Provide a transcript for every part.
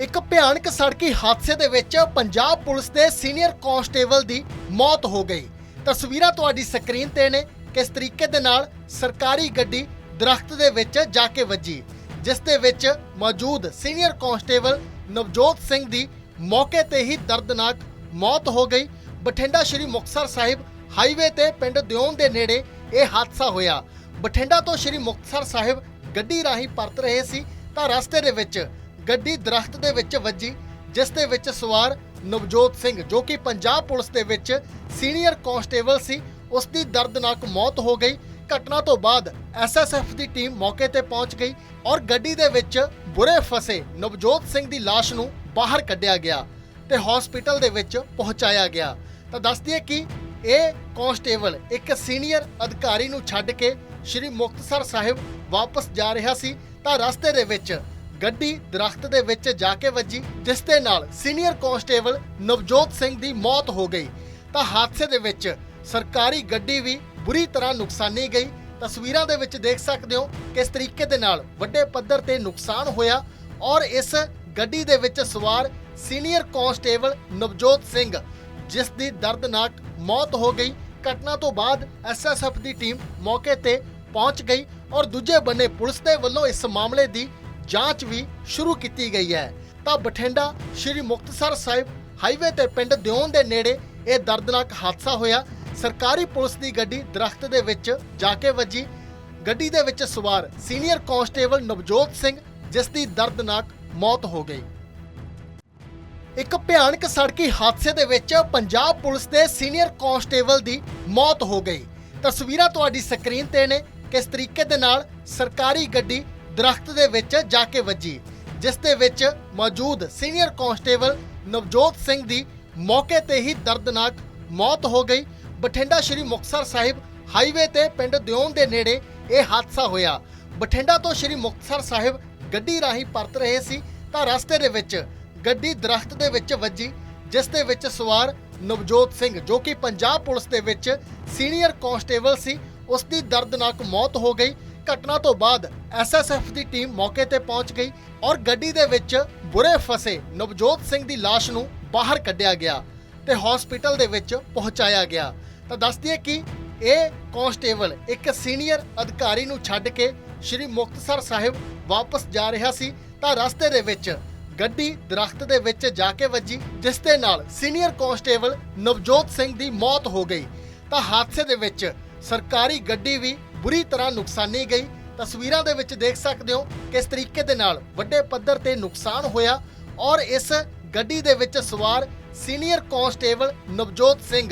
ਇੱਕ ਭਿਆਨਕ ਸੜਕੀ ਹਾਦਸੇ ਦੇ ਵਿੱਚ ਪੰਜਾਬ ਪੁਲਿਸ ਦੇ ਸੀਨੀਅਰ ਕਾਂਸਟੇਬਲ ਦੀ ਮੌਤ ਹੋ ਗਈ। ਤਸਵੀਰਾਂ ਤੁਹਾਡੀ ਸਕਰੀਨ ਤੇ ਨੇ। ਕਿਸ ਤਰੀਕੇ ਦੇ ਨਾਲ ਸਰਕਾਰੀ ਗੱਡੀ ਦਰਖਤ ਦੇ ਵਿੱਚ ਜਾ ਕੇ ਵੱਜੀ, ਜਿਸ ਦੇ ਵਿੱਚ ਮੌਜੂਦ ਸੀਨੀਅਰ ਕਾਂਸਟੇਬਲ ਨਵਜੋਤ ਸਿੰਘ ਦੀ ਮੌਕੇ ਤੇ ਹੀ ਦਰਦਨਾਕ ਮੌਤ ਹੋ ਗਈ। ਬਠਿੰਡਾ ਸ਼੍ਰੀ ਮੁਕਤਸਰ ਸਾਹਿਬ ਹਾਈਵੇ ਤੇ ਪਿੰਡ ਦਿਓਨ ਦੇ ਨੇੜੇ ਇਹ ਹਾਦਸਾ ਹੋਇਆ। ਬਠਿੰਡਾ ਤੋਂ ਸ਼੍ਰੀ ਮੁਕਤਸਰ ਸਾਹਿਬ ਗੱਡੀ ਰਾਹੀਂ ਪਰਤ ਰਹੇ ਸੀ ਤਾਂ ਰਸਤੇ ਦੇ ਵਿੱਚ ਗੱਡੀ ਦਰਖਤ ਦੇ ਵਿੱਚ ਵੱਜੀ, ਜਿਸ ਦੇ ਵਿੱਚ ਸਵਾਰ ਨਵਜੋਤ ਸਿੰਘ, ਜੋ ਕਿ ਪੰਜਾਬ ਪੁਲਿਸ ਦੇ ਵਿੱਚ ਸੀਨੀਅਰ ਕਾਂਸਟੇਬਲ ਸੀ, ਉਸ ਦੀ ਦਰਦਨਾਕ ਮੌਤ ਹੋ ਗਈ। ਘਟਨਾ ਤੋਂ ਬਾਅਦ ਐਸਐਸਐਫ ਦੀ ਟੀਮ ਮੌਕੇ ਤੇ ਪਹੁੰਚ ਗਈ ਔਰ ਗੱਡੀ ਦੇ ਵਿੱਚ ਬੁਰੇ ਫਸੇ ਨਵਜੋਤ ਸਿੰਘ ਦੀ ਲਾਸ਼ ਨੂੰ ਬਾਹਰ ਕੱਢਿਆ ਗਿਆ ਤੇ ਹਸਪੀਟਲ ਦੇ ਵਿੱਚ ਪਹੁੰਚਾਇਆ ਗਿਆ। ਤਾਂ ਦੱਸ ਦਈਏ ਕਿ ਇਹ ਕਾਂਸਟੇਬਲ ਇੱਕ ਸੀਨੀਅਰ ਅਧਿਕਾਰੀ ਨੂੰ ਛੱਡ ਕੇ ਸ਼੍ਰੀ ਮੁਕਤਸਰ ਸਾਹਿਬ ਵਾਪਸ ਜਾ ਰਿਹਾ ਸੀ। ਤਾਂ ਰਸਤੇ ਦੇ ਵਿੱਚ ਗੱਡੀ ਦਰਖਤ ਦੇ ਵਿੱਚ ਜਾ ਕੇ ਵੱਜੀ, ਜਿਸ ਦੇ ਨਾਲ ਸੀਨੀਅਰ ਕਾਂਸਟੇਬਲ ਨਵਜੋਤ ਸਿੰਘ ਦੀ ਮੌਤ ਹੋ ਗਈ। ਤਾਂ ਹਾਦਸੇ ਦੇ ਵਿੱਚ ਸਰਕਾਰੀ ਗੱਡੀ ਵੀ ਬੁਰੀ ਤਰ੍ਹਾਂ ਨੁਕਸਾਨੀ ਗਈ। ਤਸਵੀਰਾਂ ਦੇ ਵਿੱਚ ਦੇਖ ਸਕਦੇ ਹੋ ਕਿਸ ਤਰੀਕੇ ਦੇ ਨਾਲ ਵੱਡੇ ਪੱਧਰ ਤੇ ਨੁਕਸਾਨ ਹੋਇਆ ਔਰ ਇਸ ਗੱਡੀ ਦੇ ਵਿੱਚ ਸਵਾਰ ਸੀਨੀਅਰ ਕਾਂਸਟੇਬਲ ਨਵਜੋਤ ਸਿੰਘ, ਜਿਸ ਦੀ ਦਰਦਨਾਕ ਮੌਤ ਹੋ ਗਈ। ਘਟਨਾ ਤੋਂ ਬਾਅਦ ਐਸਐਸਐਫ ਦੀ ਟੀਮ ਮੌਕੇ ਤੇ ਪਹੁੰਚ ਗਈ ਔਰ ਦੂਜੇ ਬੰਨੇ ਪੁਲਿਸ ਦੇ ਵੱਲੋਂ ਇਸ ਮਾਮਲੇ ਦੀ ਜਾਂਚ ਵੀ ਸ਼ੁਰੂ ਕੀਤੀ ਗਈ ਹੈ। ਤਾਂ ਬਠਿੰਡਾ ਸ਼੍ਰੀ ਮੁਕਤਸਰ ਸਾਹਿਬ ਹਾਈਵੇ ਤੇ ਪਿੰਡ ਦਿਉਣ ਦੇ ਨੇੜੇ ਇਹ ਦਰਦਨਾਕ ਹਾਦਸਾ ਹੋਇਆ। ਸਰਕਾਰੀ ਪੁਲਿਸ ਦੀ ਗੱਡੀ ਦਰਖਤ ਦੇ ਵਿੱਚ ਜਾ ਕੇ ਵੱਜੀ। ਗੱਡੀ ਦੇ ਵਿੱਚ ਸਵਾਰ ਸੀਨੀਅਰ ਕਾਂਸਟੇਬਲ ਨਵਜੋਤ ਸਿੰਘ, ਜਿਸ ਦੀ ਦਰਦਨਾਕ ਮੌਤ ਹੋ ਗਈ। ਇੱਕ ਭਿਆਨਕ ਸੜਕੀ ਹਾਦਸੇ ਦੇ ਵਿੱਚ ਪੰਜਾਬ ਪੁਲਿਸ ਦੇ ਸੀਨੀਅਰ ਕਾਂਸਟੇਬਲ ਦੀ ਮੌਤ ਹੋ ਗਈ। ਤਸਵੀਰਾਂ ਤੁਹਾਡੀ ਸਕਰੀਨ ਤੇ ਨੇ। ਕਿਸ ਤਰੀਕੇ ਦੇ ਨਾਲ ਸਰਕਾਰੀ ਗੱਡੀ ਦਰਖਤ ਦੇ ਵਿੱਚ ਜਾ ਕੇ ਵੱਜੀ, ਜਿਸ ਦੇ ਵਿੱਚ ਮੌਜੂਦ ਸੀਨੀਅਰ ਕਾਂਸਟੇਬਲ ਨਵਜੋਤ ਸਿੰਘ ਦੀ ਮੌਕੇ ਤੇ ਹੀ ਦਰਦਨਾਕ ਮੌਤ ਹੋ ਗਈ। ਬਠਿੰਡਾ ਸ਼੍ਰੀ ਮੁਕਤਸਰ ਸਾਹਿਬ ਹਾਈਵੇ ਤੇ ਪਿੰਡ ਦਿਓਨ ਦੇ ਨੇੜੇ ਇਹ ਹਾਦਸਾ ਹੋਇਆ। ਬਠਿੰਡਾ ਤੋਂ ਸ਼੍ਰੀ ਮੁਕਤਸਰ ਸਾਹਿਬ ਗੱਡੀ ਰਾਹੀਂ ਪਰਤ ਰਹੇ ਸੀ, ਤਾਂ ਰਸਤੇ ਦੇ ਵਿੱਚ ਗੱਡੀ ਦਰਖਤ ਦੇ ਵਿੱਚ ਵੱਜੀ, ਜਿਸ ਦੇ ਵਿੱਚ ਸਵਾਰ ਨਵਜੋਤ ਸਿੰਘ, ਜੋ ਕਿ ਪੰਜਾਬ ਪੁਲਿਸ ਦੇ ਵਿੱਚ ਸੀਨੀਅਰ ਕਾਂਸਟੇਬਲ ਸੀ, ਉਸ ਦੀ ਦਰਦਨਾਕ ਮੌਤ ਹੋ ਗਈ। ਘਟਨਾ ਤੋਂ ਬਾਅਦ ਐਸਐਸਐਫ ਦੀ ਟੀਮ ਮੌਕੇ ਤੇ ਪਹੁੰਚ ਗਈ ਔਰ ਗੱਡੀ ਦੇ ਵਿੱਚ ਬੁਰੇ ਫਸੇ ਨਵਜੋਤ ਸਿੰਘ ਦੀ ਲਾਸ਼ ਨੂੰ ਬਾਹਰ ਕੱਢਿਆ ਗਿਆ ਤੇ ਹਸਪੀਟਲ ਦੇ ਵਿੱਚ ਪਹੁੰਚਾਇਆ ਗਿਆ। ਤਾਂ ਦੱਸ ਦਈਏ ਕਿ ਇਹ ਕਾਂਸਟੇਬਲ ਇੱਕ ਸੀਨੀਅਰ ਅਧਿਕਾਰੀ ਨੂੰ ਛੱਡ ਕੇ ਸ਼੍ਰੀ ਮੁਕਤਸਰ ਸਾਹਿਬ ਵਾਪਸ ਜਾ ਰਿਹਾ ਸੀ, ਤਾਂ ਰਸਤੇ ਦੇ ਵਿੱਚ ਗੱਡੀ ਦਰਖਤ ਦੇ ਵਿੱਚ ਜਾ ਕੇ ਵੱਜੀ, ਜਿਸ ਦੇ ਨਾਲ ਸੀਨੀਅਰ ਕਾਂਸਟੇਬਲ ਨਵਜੋਤ ਸਿੰਘ ਦੀ ਮੌਤ ਹੋ ਗਈ। ਤਾਂ ਹਾਦਸੇ ਦੇ ਵਿੱਚ ਸਰਕਾਰੀ ਗੱਡੀ ਵੀ ਬੁਰੀ ਤਰ੍ਹਾਂ ਨੁਕਸਾਨੀ ਗਈ। ਤਸਵੀਰਾਂ ਦੇ ਵਿੱਚ ਦੇਖ ਸਕਦੇ ਹੋ ਕਿਸ ਤਰੀਕੇ ਦੇ ਨਾਲ ਵੱਡੇ ਪੱਧਰ ਤੇ ਨੁਕਸਾਨ ਹੋਇਆ ਔਰ ਇਸ ਗੱਡੀ ਦੇ ਵਿੱਚ ਸਵਾਰ ਸੀਨੀਅਰ ਕਾਂਸਟੇਬਲ ਨਵਜੋਤ ਸਿੰਘ,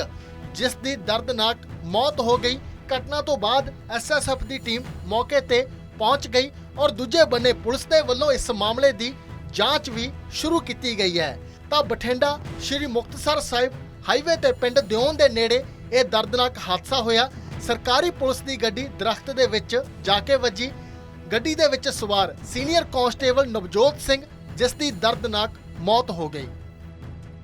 ਜਿਸ ਦੀ ਦਰਦਨਾਕ ਮੌਤ ਹੋ ਗਈ। ਘਟਨਾ ਤੋਂ ਬਾਅਦ ਐਸਐਸਐਫ ਦੀ ਟੀਮ ਮੌਕੇ ਤੇ ਪਹੁੰਚ ਗਈ ਔਰ ਦੂਜੇ ਬੰਨੇ ਪੁਲਿਸ ਦੇ ਵੱਲੋਂ ਇਸ ਮਾਮਲੇ ਦੀ ਜਾਂਚ ਵੀ ਸ਼ੁਰੂ ਕੀਤੀ ਗਈ ਹੈ। ਤਾਂ ਬਠਿੰਡਾ ਸ਼੍ਰੀ ਮੁਕਤਸਰ ਸਾਹਿਬ ਹਾਈਵੇ ਤੇ ਪਿੰਡ ਦਿਓਨ ਦੇ ਨੇੜੇ ਇਹ ਦਰਦਨਾਕ ਹਾਦਸਾ ਹੋਇਆ ਸਰਕਾਰੀ ਪੁਲਿਸ ਦੀ ਗੱਡੀ ਦਰਖਤ ਦੇ ਵਿੱਚ ਜਾ ਕੇ ਵੱਜੀ। ਗੱਡੀ ਦੇ ਵਿੱਚ ਸਵਾਰ ਸੀਨੀਅਰ ਕਾਂਸਟੇਬਲ ਨਵਜੋਤ ਸਿੰਘ, ਜਿਸ ਦੀ ਦਰਦਨਾਕ ਮੌਤ ਹੋ ਗਈ।